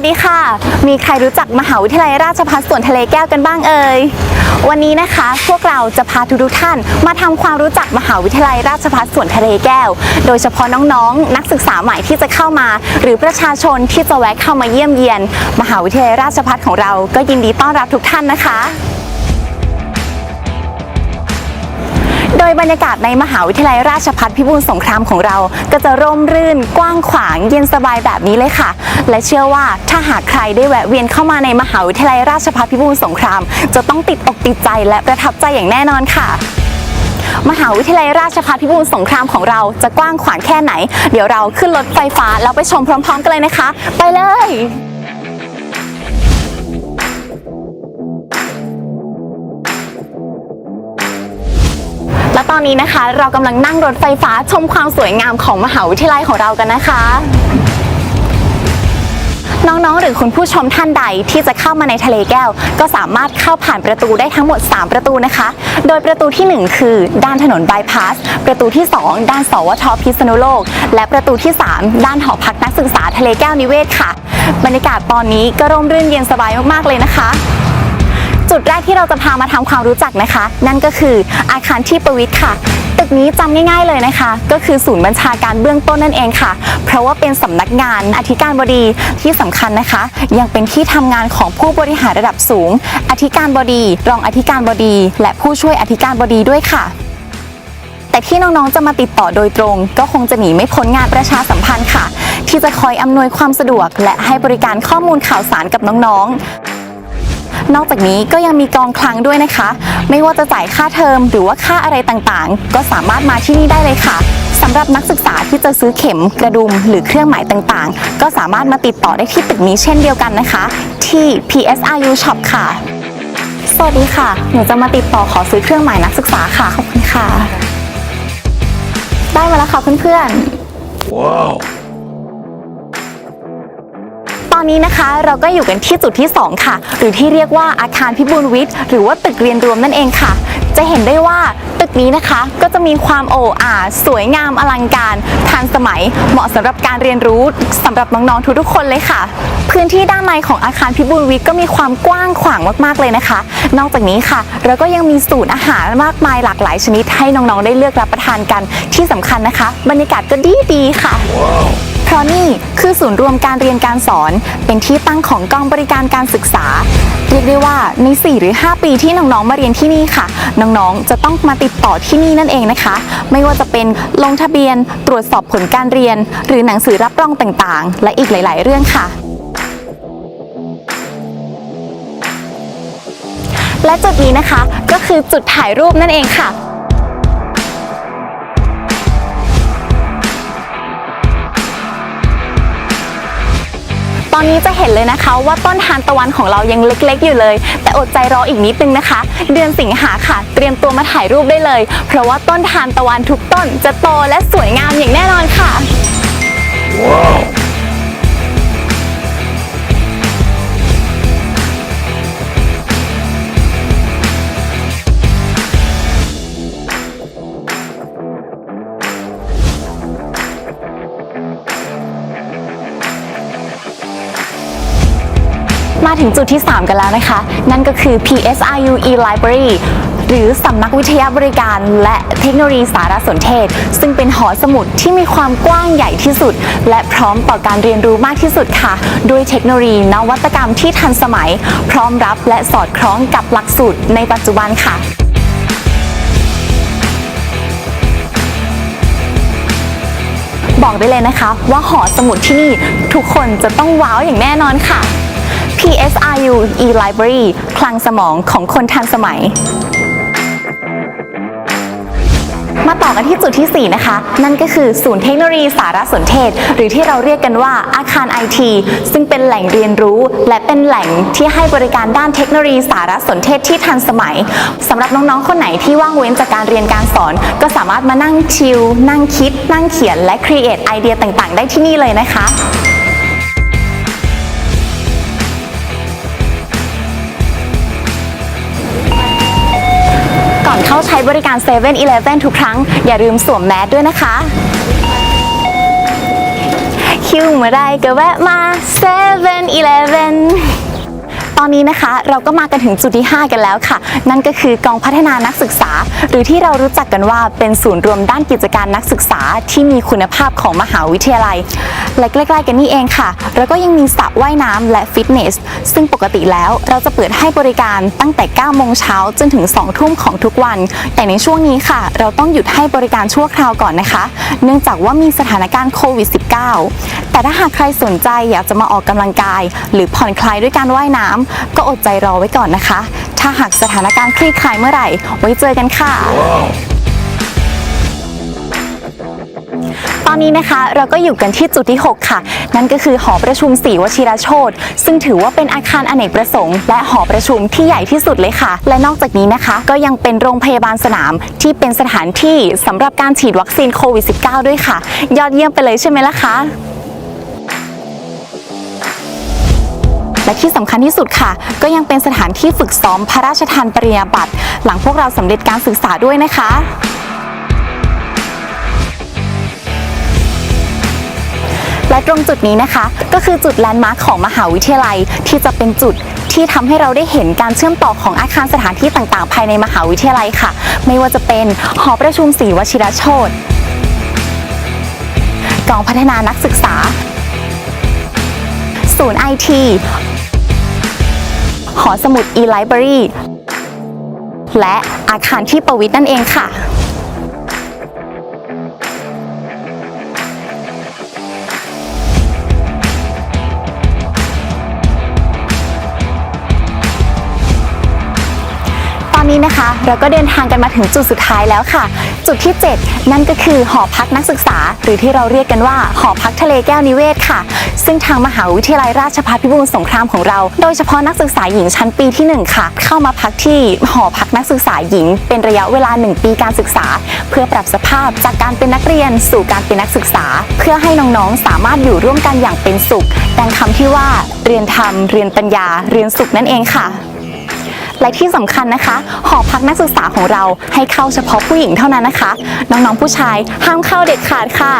สดีค่ะ มีใครรู้จักมหาวิทยาลัยราชภัฏสวนทะเลแก้วกันบ้างเอ่ย วันนี้นะคะ พวกเราจะพาทุกท่าน มาทำความรู้จักมหาวิทยาลัยราชภัฏสวนทะเลแก้ว โดยเฉพาะน้องๆ นักศึกษาใหม่ที่จะเข้ามา หรือประชาชนที่จะแวะเข้ามาเยี่ยมเยียน มหาวิทยาลัยราชภัฏของเรา ก็ยินดีต้อนรับทุกท่านนะคะ โดยบรรยากาศในมหาวิทยาลัยราชภัฏพิบูลสงครามของเรา ก็จะร่มรื่น กว้างขวางเย็นสบายแบบนี้เลยค่ะ และเชื่อว่าถ้าหากใครได้แวะเวียนเข้ามาในมหาวิทยาลัยราชภัฏพิบูลสงคราม จะต้องติดอกติดใจและประทับใจอย่างแน่นอนค่ะมหาวิทยาลัยราชภัฏพิบูลสงครามของเราจะกว้างขวางแค่ไหน เดี๋ยวเราขึ้นรถไฟฟ้าแล้วไปชมพร้อม ๆ กันเลยนะคะ ไปเลย อนนี้นะคะ เรากำลังนั่งรถไฟฟ้าชมความสวยงามของมหาวิทยาลัยของเรากันนะคะ น้องๆ หรือคุณผู้ชมท่านใดที่จะเข้ามาในทะเลแก้ว ก็สามารถเข้าผ่านประตูได้ทั้งหมด 3 ประตูนะคะ โดยประตูทีหนึ่1 คือ ด้านถนนบายพาส ประตูที่ 2 ด้านสวทพิษณุโลก และประตูที่ 3 ด้านหอพักนักศึกษาทะเลแก้วนิเวศค่ะ บรรยากาศตอนนี้ก็ร่มรื่นเย็นสบายมากๆเลยนะคะ จุดแรกที่เราจะพามาทำความรู้จักนะคะ นั่นก็คืออาคารที่ประวิทย์ค่ะ ตึกนี้จำง่ายๆเลยนะคะ ก็คือศูนย์บัญชาการเบื้องต้นนั่นเองค่ะ เพราะว่าเป็นสำนักงานอธิการบดีที่สำคัญนะคะ ยังเป็นที่ทำงานของผู้บริหารระดับสูง อธิการบดี รองอธิการบดี และผู้ช่วยอธิการบดีด้วยค่ะแต่ที่น้องๆ จะมาติดต่อโดยตรง ก็คงจะหนีไม่พ้นงานประชาสัมพันธ์ค่ะ ที่จะคอยอำนวยความสะดวก และให้บริการข้อมูลข่าวสารกับน้องๆ นอกจากนี้ก็ยังมีกองคลังด้วยนะคะ ไม่ว่าจะจ่ายค่าเทอมหรือว่าค่าอะไรต่างๆ ก็สามารถมาที่นี่ได้เลยค่ะสำหรับนักศึกษาที่จะซื้อเข็มกระดุมหรือเครื่องหมายต่างๆ ก็สามารถมาติดต่อได้ที่ตึกนี้เช่นเดียวกันนะคะ ที่ PSRU Shop ค่ะ สวัสดีค่ะ หนูจะมาติดต่อขอซื้อเครื่องหมายนักศึกษาค่ะ ขอบคุณค่ะ ได้มาแล้วค่ะเพื่อนๆ Wow. อนนี้นะคะเราก็อยู่กันที่จุดที่ 2 ค่ะ หรือที่เรียกว่าอาคารพิบูลวิทย์ หรือว่าตึกเรียนรวมนั่นเองค่ะ จะเห็นได้ว่าตึกนี้นะคะก็จะมีความโอ้อาสวยงามอลังการทันสมัยเหมาะสำหรับการเรียนรู้สำหรับน้องๆทุกๆคนเลยค่ะ พื้นที่ด้านในของอาคารพิบูลวิทย์ก็มีความกว้างขวางมากๆเลยนะคะ นอกจากนี้ค่ะ เราก็ยังมีศูนย์อาหารมากมายหลากหลายชนิดให้น้องๆได้เลือกรับประทานกันที่สำคัญนะคะ บรรยากาศก็ดีดีๆค่ะ เพราะนี่คือศูนย์รวมการเรียนการสอน เป็นที่ตั้งของกองบริการการศึกษา เรียกได้ว่าใน 4 หรือ 5 ปีที่น้องๆมาเรียนที่นี่ค่ะ น้องๆ จะต้องมาติดต่อที่นี่นั่นเองนะคะ ไม่ว่าจะเป็นลงทะเบียน ตรวจสอบผลการเรียน หรือหนังสือรับรองต่างๆ และอีกหลาย ๆ เรื่องค่ะและจุดนี้นะคะก็คือจุดถ่ายรูปนั่นเองค่ะ อนนี้จะเห็นเลยนะคะว่าต้นทานตะวันของเรายังเล็กๆ อยู่เลย แต่อดใจรออีกนิดนึงนะคะ เดือนสิงหาค่ะ เตรียมตัวมาถ่ายรูปได้เลย เพราะว่าต้นทานตะวันทุกต้นจะโตและสวยงามอย่างแน่นอนค่ะ Wow. จุดที่ 3 กันแล้วนะคะ นั่นก็คือ PSRU e-Library หรือสำนักวิทยาบริการและเทคโนโลยีสารสนเทศ ซึ่งเป็นหอสมุดที่มีความกว้างใหญ่ที่สุด และพร้อมต่อการเรียนรู้มากที่สุดค่ะ ด้วยเทคโนโลยีนวัตกรรมที่ทันสมัย พร้อมรับและสอดคล้องกับหลักสูตรในปัจจุบันค่ะบอกได้เลยนะคะ ว่าหอสมุดที่นี่ทุกคนจะต้องว้าวอย่างแน่นอนค่ะ PSRU e-Library คลังสมองของคนทันสมัย มาต่อกันที่จุดที่ 4 นะคะ นั่นก็คือศูนย์เทคโนโลยีสารสนเทศ หรือที่เราเรียกกันว่าอาคาร IT ซึ่งเป็นแหล่งเรียนรู้ และเป็นแหล่งที่ให้บริการด้านเทคโนโลยีสารสนเทศที่ทันสมัยสำหรับน้องๆ คนไหนที่ว่างเว้นจากการเรียนการสอน ก็สามารถมานั่งชิลนั่งคิด นั่งเขียนและครีเอทไอเดียต่างๆ ได้ที่นี่เลยนะคะ เข้าใช้บริการ7 e เ e ่ e อทุกครั้ง อย่าลืมสวมแมสด้วยนะคะ คิวเมื่อไรก็แวะมา7 e เ e ่ e อ ตอนนี้นะคะเราก็มากันถึงจุดที่ 5 กันแล้วค่ะ นั่นก็คือกองพัฒนานักศึกษา หรือที่เรารู้จักกันว่าเป็นศูนย์รวมด้านกิจการนักศึกษาที่มีคุณภาพของมหาวิทยาลัย และใกล้ๆกันนี่เองค่ะ แล้วก็ยังมีสระว่ายน้ำและฟิตเนส ซึ่งปกติแล้วเราจะเปิดให้บริการตั้งแต่ 9 โมงเช้าจนถึง 2 ทุ่มของทุกวัน แต่ในช่วงนี้ค่ะ เราต้องหยุดให้บริการชั่วคราวก่อนนะคะ เนื่องจากว่ามีสถานการณ์โควิด -19 แต่ถ้าหากใครสนใจอยากจะมาออกกำลังกาย หรือผ่อนคลายด้วยการว่ายน้ำก็อดใจรอไว้ก่อนนะคะ ถ้าหากสถานการณ์คลี่คลายเมื่อไหร่ ไว้เจอกันค่ะ ตอนนี้นะคะเราก็อยู่กันที่จุดที่ 6 ค่ะ นั่นก็คือหอประชุมศรีวชิรโชตซึ่งถือว่าเป็นอาคารอเนกประสงค์ และหอประชุมที่ใหญ่ที่สุดเลยค่ะ และนอกจากนี้นะคะ ก็ยังเป็นโรงพยาบาลสนามที่เป็นสถานที่สำหรับการฉีดวัคซีนโควิด -19 ด้วยค่ะ ยอดเยี่ยมไปเลยใช่ไหมล่ะคะ และที่สำคัญที่สุดค่ะ ก็ยังเป็นสถานที่ฝึกซ้อมพระราชทานปริญญาบัตรหลังพวกเราสำเร็จการศึกษาด้วยนะคะและตรงจุดนี้นะคะ ก็คือจุดแลนด์มาร์คของมหาวิทยาลัยที่จะเป็นจุดที่ทำให้เราได้เห็นการเชื่อมต่อของอาคารสถานที่ต่างๆ ภายในมหาวิทยาลัยค่ะ ไม่ว่าจะเป็นหอประชุมศรีวชิรโชตกองพัฒนานักศึกษา ศูนย์ไอที หอสมุด e-library และอาคารที่ประวิทย์นั่นเองค่ะ นนี้นะคะ เราก็เดินทางกันมาถึงจุดสุดท้ายแล้วค่ะ จุดที่ 7 นั่นก็คือหอพักนักศึกษา หรือที่เราเรียกกันว่า หอพักทะเลแก้วนิเวศค่ะ ซึ่งทางมหาวิทยาลัยราชภัฏพิบูลสงครามของเรา โดยเฉพาะนักศึกษาหญิงชั้นปีที่ 1 ค่ะ เข้ามาพักที่หอพักนักศึกษาหญิง เป็นระยะเวลา 1 ปีการศึกษา เพื่อปรับสภาพจากการเป็นนักเรียน สู่การเป็นนักศึกษา เพื่อให้น้องๆ สามารถอยู่ร่วมกันอย่างเป็นสุขดังคำที่ว่าเรียนธรรมเรียนปัญญา เรียนสุขนั่นเองค่ะ และที่สำคัญนะคะ หอพักนักศึกษาของเราให้เข้าเฉพาะผู้หญิงเท่านั้นนะคะ น้องๆผู้ชายห้ามเข้าเด็ดขาดค่ะ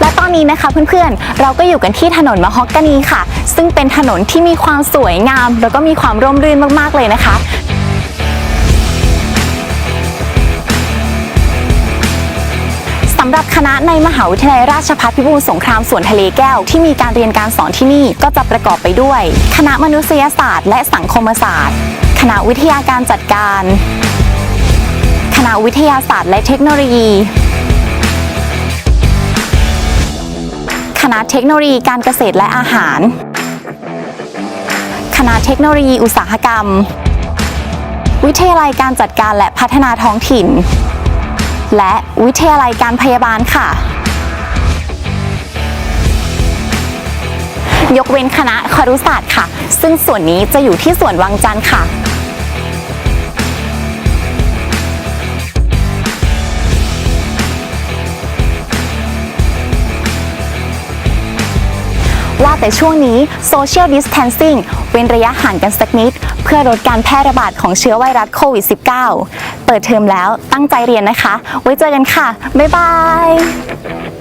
และตอนนี้นะคะเพื่อนๆ เราก็อยู่กันที่ถนนมะฮอกกานีค่ะ ซึ่งเป็นถนนที่มีความสวยงาม แล้วก็มีความร่มรื่นมากๆเลยนะคะำหรับคณะในมหาวิทยาลัยราชภัฏพิบูลสงครามสวนทะเลแก้ว ที่มีการเรียนการสอนที่นี่ก็จะประกอบไปด้วย คณะมนุษยศาสตร์ และสังคมศาสตร์ คณะวิทยาการจัดการ คณะวิทยาศาสตร์และเทคโนโลยี คณะเทคโนโลยีการเกษตรและอาหาร คณะเทคโนโลยีอุตสาหกรรม วิทยาลัยการจัดการและพัฒนาท้องถิ่น และวิทยาลัยการพยาบาลค่ะ ยกเว้นคณะครุศาสตร์ค่ะ ซึ่งส่วนนี้จะอยู่ที่ส่วนวังจันทร์ค่ะ ว่าแต่ช่วงนี้ Social Distancing เว้นระยะห่างกันสักนิด เพื่อลดการแพร่ระบาดของเชื้อไวรัสโควิด -19 เปิดเทอมแล้วตั้งใจเรียนนะคะ ไว้เจอกันค่ะ บ๊ายบาย